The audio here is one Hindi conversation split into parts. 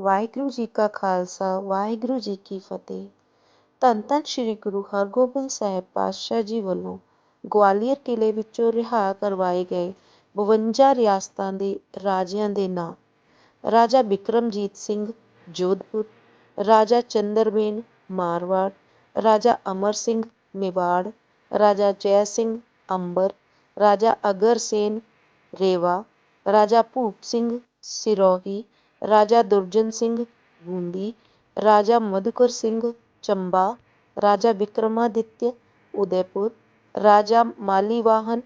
ਵਾਹਿਗੁਰੂ ਜੀ ਕਾ ਖਾਲਸਾ, ਵਾਹਿਗੁਰੂ ਜੀ ਕੀ ਫਤਿਹ। ਧੰਨ ਧੰਨ ਸ੍ਰੀ ਗੁਰੂ ਹਰਗੋਬਿੰਦ ਸਾਹਿਬ ਪਾਤਸ਼ਾਹ ਜੀ ਵੱਲੋਂ ਗਵਾਲੀਅਰ ਕਿਲੇ ਵਿੱਚੋਂ ਰਿਹਾ ਕਰਵਾਏ ਗਏ 52 ਰਿਆਸਤਾਂ ਦੇ ਰਾਜਿਆਂ ਦੇ ਨਾਂ। ਰਾਜਾ ਬਿਕਰਮਜੀਤ ਸਿੰਘ ਜੋਧਪੁਰ, ਰਾਜਾ ਚੰਦਰਬੇਨ ਮਾਰਵਾੜ, ਰਾਜਾ ਅਮਰ ਸਿੰਘ ਮੇਵਾੜ, ਰਾਜਾ ਜੈ ਸਿੰਘ ਅੰਬਰ, ਰਾਜਾ ਅਗਰਸੇਨ ਰੇਵਾ, ਰਾਜਾ ਭੂਪ ਸਿੰਘ ਸਿਰੋਹੀ राजा दुर्जन सिंह बूंदी राजा मधुकर सिंह चंबा, राजा विक्रमादित्य उदयपुर, राजा मालीवाहन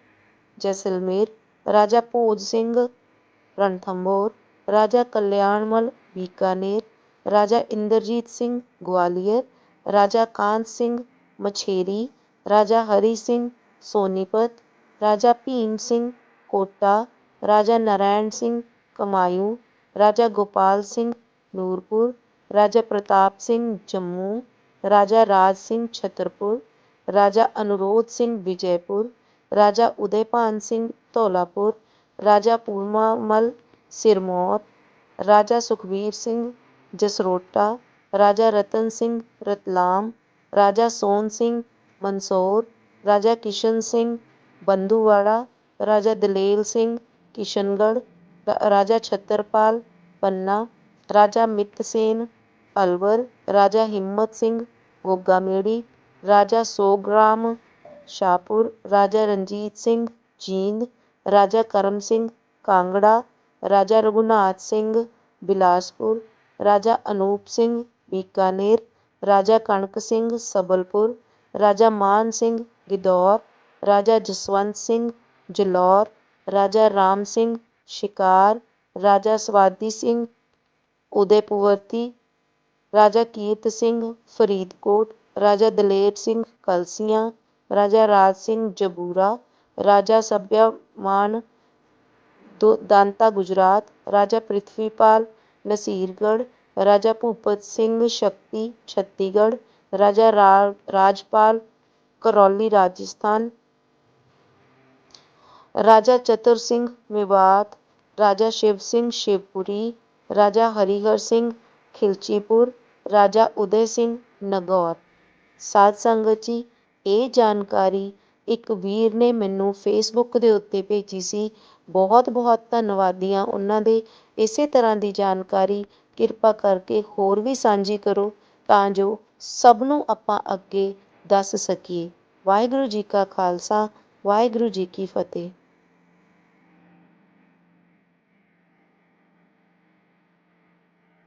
जैसलमेर, राजा भोज सिंह रणथंबोर राजा कल्याणमल बीकानेर, राजा इंद्रजीत सिंह ग्वालियर, राजा कान सिंह मछेरी, राजा हरि सिंह सोनीपत, राजा भीम सिंह कोटा, राजा नारायण सिंह कमायूं राजा गोपाल सिंह नूरपुर, राजा प्रताप सिंह जम्मू, राजा राज सिंह छतरपुर, राजा अनुरोध सिंह विजयपुर, राजा उदयपान सिंह धौलापुर राजा पूर्वामल सिरमौर, राजा सुखबीर सिंह जसरोटा, राजा रतन सिंह रतलाम, राजा सोन सिंह मंदसौर, राजा किशन सिंह बंधुवाड़ा राजा दलेल सिंह किशनगढ़ राजा छतरपाल, पन्ना, राजा मित्र सेन अलवर, राजा हिम्मत सिंह गोगा मेड़ी राजा सोग्राम शाहपुर, राजा रंजीत सिंह, जींद, राजा करम सिंह कांगड़ा, राजा रघुनाथ सिंह बिलासपुर, राजा अनूप सिंह बीकानेर, राजा कणक सिंह सबलपुर, राजा मान सिंह गिदौर, राजा जसवंत सिंह जलौर, राजा राम सिंह शिकार राजा स्वाती सिंह उदयपुवर्ती राजा कीर्त सिंह फरीदकोट राजा दलेर सिंह कलसियाँ राजा राज सिंह जबूरा राजा सभ्यमान दांता गुजरात राजा पृथ्वीपाल नसीरगढ़ राजा भूपत सिंह शक्ति छत्तीसगढ़ राजा रा, राजपाल करौली राजस्थान राजा चतुर सिंह मेवात ਰਾਜਾ ਸ਼ਿਵ ਸਿੰਘ ਸ਼ਿਵਪੁਰੀ, ਰਾਜਾ ਹਰੀਹਰ ਸਿੰਘ ਖਿਲਚੀਪੁਰ, ਰਾਜਾ ਉਦੈ ਸਿੰਘ ਨਗੌਰ। ਸਾਧ ਸੰਗਤ ਜੀ, ਇਹ ਜਾਣਕਾਰੀ ਇੱਕ ਵੀਰ ਨੇ ਮੈਨੂੰ ਫੇਸਬੁੱਕ ਦੇ ਉੱਤੇ ਭੇਜੀ ਸੀ। ਬਹੁਤ ਬਹੁਤ ਧੰਨਵਾਦੀ ਹਾਂ ਉਹਨਾਂ ਦੇ ਇਸੇ ਤਰ੍ਹਾਂ ਦੀ ਜਾਣਕਾਰੀ। ਕਿਰਪਾ ਕਰਕੇ ਹੋਰ ਵੀ ਸਾਂਝੀ ਕਰੋ ਤਾਂ ਜੋ ਸਭ ਨੂੰ ਆਪਾਂ ਅੱਗੇ ਦੱਸ ਸਕੀਏ। ਵਾਹਿਗੁਰੂ ਜੀ ਕਾ ਖਾਲਸਾ, ਵਾਹਿਗੁਰੂ ਜੀ ਕੀ ਫਤਿਹ।